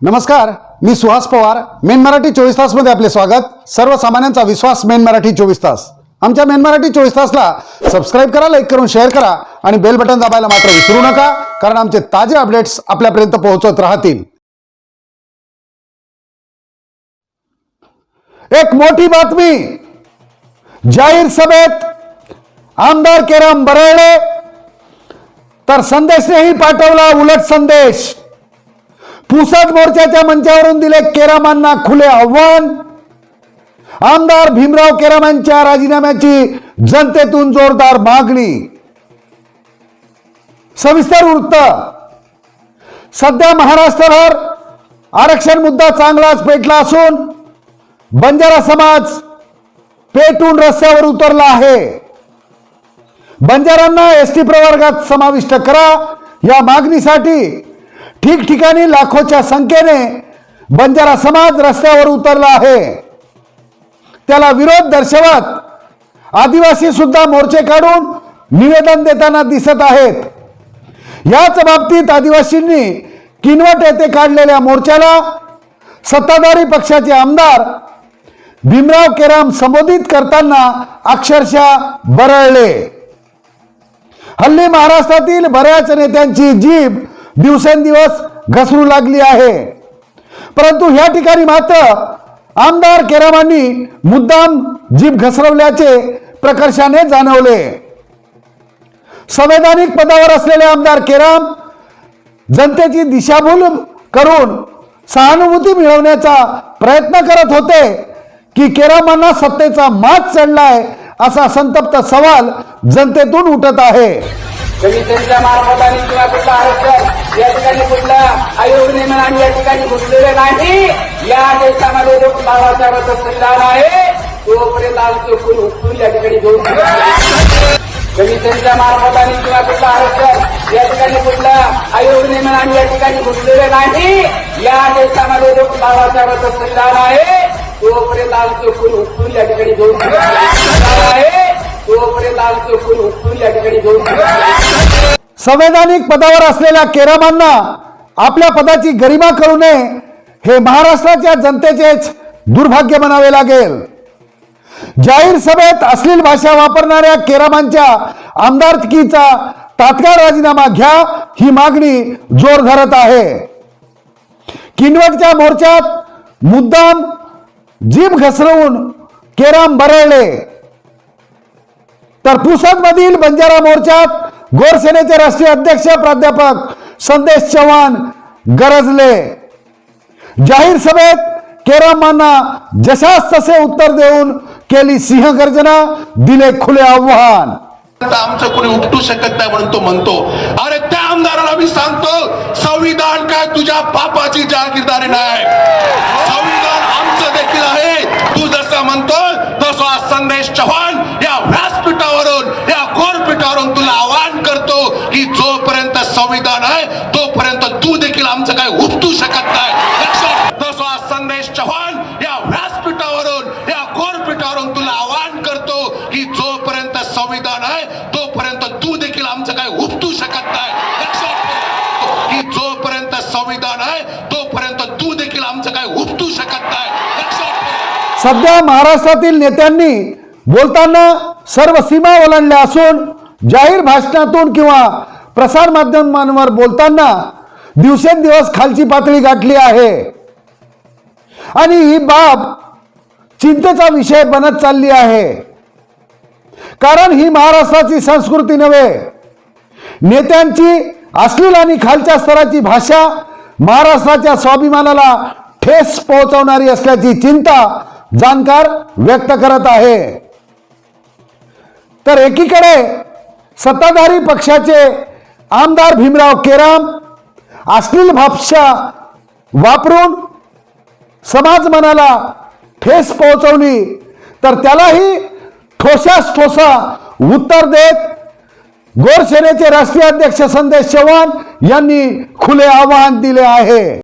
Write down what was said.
नमस्कार मी सुहास पवार. मेन मराठी चोवीस तासमध्ये आपले स्वागत. सर्वसामान्यांचा विश्वास मेन मराठी चोवीस तास. आमच्या मेन मराठी चोवीस तासला सबस्क्राईब करा लाईक करून शेअर करा आणि बेल बटन दाबायला मात्र विसरू नका कारण आमचे ताजे अपडेट्स आपल्यापर्यंत पोहोचत राहतील. एक मोठी बातमी. जाहीर सभेत आमदार केराम बरळे तर संदेशनेही पाठवला उलट संदेश. पुसद मोर्चाच्या मंचावरून दिले केरामांना खुले आव्हान. आमदार भीमराव केरामांच्या राजीनाम्याची जनतेतून जोरदार मागणी. सविस्तर वृत्त. सध्या महाराष्ट्रभर आरक्षण मुद्दा चांगलाच पेटला असून बंजारा समाज पेटून रस्त्यावर उतरला आहे. बंजारांना एस टी प्रवर्गात समाविष्ट करा. या मागणीसाठी ठिकठिकाणी लाखोच्या संख्येने बंजारा समाज रस्त्यावर उतरला आहे. त्याला विरोध दर्शवत आदिवासी सुद्धा मोर्चे काढून निवेदन देताना दिसत आहेत. याच बाबतीत आदिवासींनी किनवट येथे काढलेल्या मोर्चाला सत्ताधारी पक्षाचे आमदार भीमराव केराम संबोधित करताना अक्षरशः बरळले. हल्ली महाराष्ट्रातील बऱ्याच नेत्यांची जीभ दिवसेंदिवस घसरू लागली आहे. परंतु या ठिकाणी मात्र आमदार केरामांनी मुद्दाम जीभ घसरवल्याचे प्रकर्षाने जाणवले. संवैधानिक पदावर असलेले आमदार केराम जनतेची दिशाभूल करून सहानुभूती मिळवण्याचा प्रयत्न करत होते की केरामांना सत्तेचा मात चढलाय असा संतप्त सवाल जनतेतून उठत आहे. कमिशनच्या मार्फताने किंवा कुठला आरक्षण या ठिकाणी कुठला आयोग नेमून आम्ही या ठिकाणी घुसलेले नाही या देशामध्ये जो बाबासाहेबांचं संविधान आहे तोपर्यंत आमचे खून उपटून या ठिकाणी घेऊन कमिशनच्या मार्फताने किंवा कुठला आरक्षण या ठिकाणी कुठला आयोग नेमून आम्ही या ठिकाणी घुसलेले नाही या देशामध्ये जो बाबासाहेबांचं संविधान आहे तोपर्यंत आमचे खून उपटून या ठिकाणी घेऊन आहे. तोपर्यंत खून उपटून या ठिकाणी घेऊन संवैधानिक पदावर असलेल्या केरामांना आपल्या पदाची गरिमा करू नये हे महाराष्ट्राच्या जनतेचेच दुर्भाग्य म्हणावे लागेल. जाहीर सभेत अश्लील भाषा वापरणाऱ्या केरामांच्या आमदारकीचा तात्काळ राजीनामा घ्या ही मागणी जोर धरत आहे. किनवटच्या मोर्चात मुद्दाम जीम घसरवून केराम बरळले. तर पुसद मधील बंजारा मोर्चात गोरसेनेचे राष्ट्रीय अध्यक्ष प्राध्यापक संदेश चव्हाण गरजले. जाहीर सभेत केरामांना जशास तसे उत्तर देऊन केली सिंह गर्जना दिले खुले आव्हान. आता आमचं कोणी उपटू शकत नाही म्हणून तो म्हणतो अरे त्या आमदाराला मी सांगतो संविधान काय तुझ्या बापाची जागीरदारी नाही. संविधान आमचं देखील आहे. तू जसं म्हणतो तसं संदेश चव्हाण या व्यासपीठावरून या गोरपीठावरून तुला आवाहन करतो की जोपर्यंत संविधान आहे तोपर्यंत तू देखील आमचं काय उपटू शकत नाही लक्षात तसं आज संदेश चव्हाण या व्यासपीठावरून या गोरपीठावरून तुला आवाहन करतो की जोपर्यंत संविधान आहे तोपर्यंत तू देखील आमचं काय शकत नाही. की जोपर्यंत संविधान आहे तोपर्यंत तू देखील आमचं काय उपटू शकत नाही. सध्या महाराष्ट्रातील नेत्यांनी बोलताना सर्व सीमा ओलांडल्या असून जाहीर भाषणातून किंवा प्रसार माध्यमांवर बोलताना दिवसेंदिवस खालची पातळी गाठली आहे. आणि ही बाब चिंतेचा विषय बनत चालली आहे. कारण ही महाराष्ट्राची संस्कृती नव्हे. नेत्यांची अश्लील आणि खालच्या स्तराची भाषा महाराष्ट्राच्या स्वाभिमानाला ठेस पोहोचवणारी असल्याची चिंता जाणकार व्यक्त करत आहे. तर एकीकडे सत्ताधारी पक्षाचे आमदार भीमराव केराम अश्लील भाषा वापरून समाज मनाला ठेस पोहोचवली तर त्यालाही ठोसास ठोसा उत्तर देत गोरसेनेचे राष्ट्रीय अध्यक्ष संदेश चव्हाण यांनी खुले आवाहन दिले आहे.